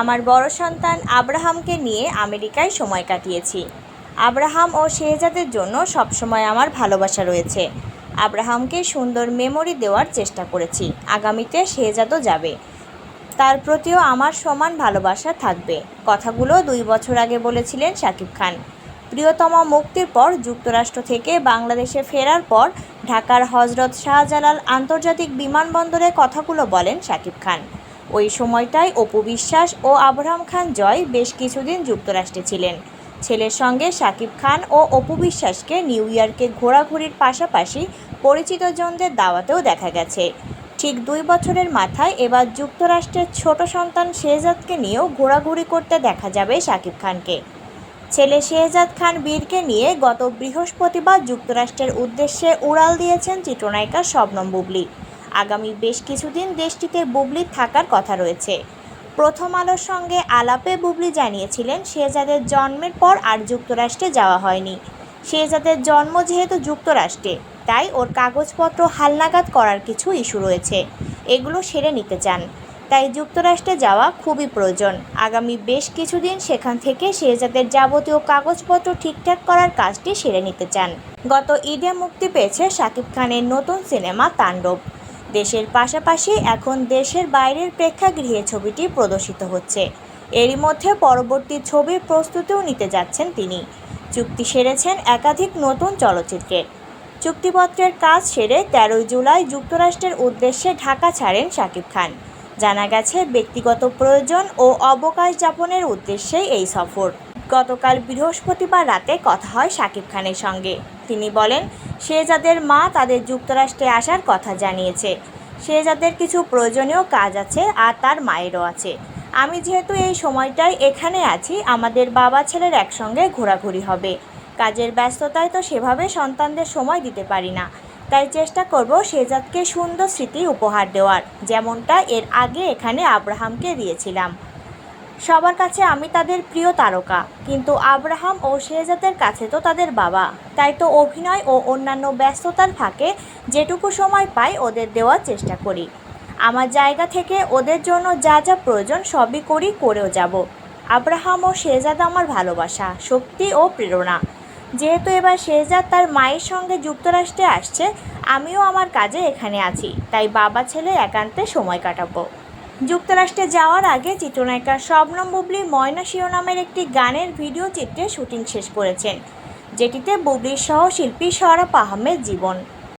আমার বড় সন্তান আব্রাহামকে নিয়ে আমেরিকায় সময় কাটিয়েছি। আব্রাহাম ও শেহজাদের জন্য সবসময় আমার ভালোবাসা রয়েছে। আব্রাহামকে সুন্দর মেমোরি দেওয়ার চেষ্টা করেছি। আগামীতে শেহজাদও যাবে। তার প্রতিও আমার সমান ভালোবাসা থাকবে। কথাগুলো দুই বছর আগে বলেছিলেন শাকিব খান। প্রিয়তমা মুক্তির পর যুক্তরাষ্ট্র থেকে বাংলাদেশে ফেরার পর ঢাকার হজরত শাহজালাল আন্তর্জাতিক বিমানবন্দরে কথাগুলো বলেন শাকিব খান। ওই সময়টায় অপু বিশ্বাস ও আবরাম খান জয় বেশ কিছুদিন যুক্তরাষ্ট্রে ছিলেন। ছেলের সঙ্গে শাকিব খান ও অপু বিশ্বাসকে নিউ ইয়র্কে ঘোরাঘুরির পাশাপাশি পরিচিতজনদের দাওয়াতেও দেখা গেছে। ঠিক দুই বছরের মাথায় এবার যুক্তরাষ্ট্রের ছোট সন্তান শেহজাদকে নিয়েও ঘোরাঘুরি করতে দেখা যাবে শাকিব খানকে। ছেলে শেহজাদ খান বীরকে নিয়ে গত বৃহস্পতিবার যুক্তরাষ্ট্রের উদ্দেশ্যে উড়াল দিয়েছেন চিত্রনায়িকা শবনম বুবলি। আগামী বেশ কিছুদিন দেশটিতে বুবলির থাকার কথা রয়েছে। প্রথম আলোর সঙ্গে আলাপে বুবলি জানিয়েছিলেন, শেহজাদের জন্মের পর আর যুক্তরাষ্ট্রে যাওয়া হয়নি। শেহজাদের জন্ম যেহেতু যুক্তরাষ্ট্রে, তাই ওর কাগজপত্র হালনাগাদ করার কিছু ইস্যু রয়েছে। এগুলো সেরে নিতে চান। তাই যুক্তরাষ্ট্রে যাওয়া খুবই প্রয়োজন। আগামী বেশ কিছুদিন সেখান থেকে শেহজাদের যাবতীয় কাগজপত্র ঠিকঠাক করার কাজটি সেরে নিতে চান। গত ঈদে মুক্তি পেয়েছে শাকিব খানের নতুন সিনেমা তাণ্ডব। দেশের পাশাপাশি এখন দেশের বাইরের প্রেক্ষাগৃহে ছবিটি প্রদর্শিত হচ্ছে। এরই মধ্যে পরবর্তী ছবির প্রস্তুতিও নিতে যাচ্ছেন তিনি। চুক্তি সেরেছেন একাধিক নতুন চলচ্চিত্রের চুক্তিপত্রের কাজ সেরে তেরোই জুলাই যুক্তরাষ্ট্রের উদ্দেশ্যে ঢাকা ছাড়েন শাকিব খান। জানা গেছে, ব্যক্তিগত প্রয়োজন ও অবকাশ যাপনের উদ্দেশ্যেই এই সফর। গতকাল বৃহস্পতিবার রাতে কথা হয় শাকিব খানের সঙ্গে। তিনি বলেন, শেহজাদের মা তাদের যুক্তরাষ্ট্রে আসার কথা জানিয়েছে। শেহজাদের কিছু প্রয়োজনীয় কাজ আছে আর তার মায়েরও আছে। আমি যেহেতু এই সময়টায় এখানে আছি, আমাদের বাবা ছেলের একসঙ্গে ঘোরাঘুরি হবে। কাজের ব্যস্ততায় তো সেভাবে সন্তানদের সময় দিতে পারি না। তাই চেষ্টা করব শেহজাদকে সুন্দর স্মৃতি উপহার দেওয়ার, যেমনটা এর আগে এখানে আব্রাহামকে দিয়েছিলাম। সবার কাছে আমি তাদের প্রিয় তারকা, কিন্তু আব্রাহাম ও শেহজাদের কাছে তো তাদের বাবা। তাই তো অভিনয় ও অন্যান্য ব্যস্ততার ফাঁকে যেটুকু সময় পাই ওদের দেওয়ার চেষ্টা করি। আমার জায়গা থেকে ওদের জন্য যা যা প্রয়োজন সবই করি, করেও যাব। আব্রাহাম ও শেহজাদ আমার ভালোবাসা, শক্তি ও প্রেরণা। যেহেতু এবার শেহজাদ তার মায়ের সঙ্গে যুক্তরাষ্ট্রে আসছে, আমিও আমার কাজে এখানে আছি। তাই বাবা ছেলে একান্তে সময় কাটাবো। যুক্তরাষ্ট্রে যাওয়ার আগে চিত্রনায়িকা শবনম বুবলি ময়না শিরোনামের একটি গানের ভিডিও চিত্রে শুটিং শেষ করেছেন, যেটিতে বুবলির সহশিল্পী সরফ আহমেদ জীবন।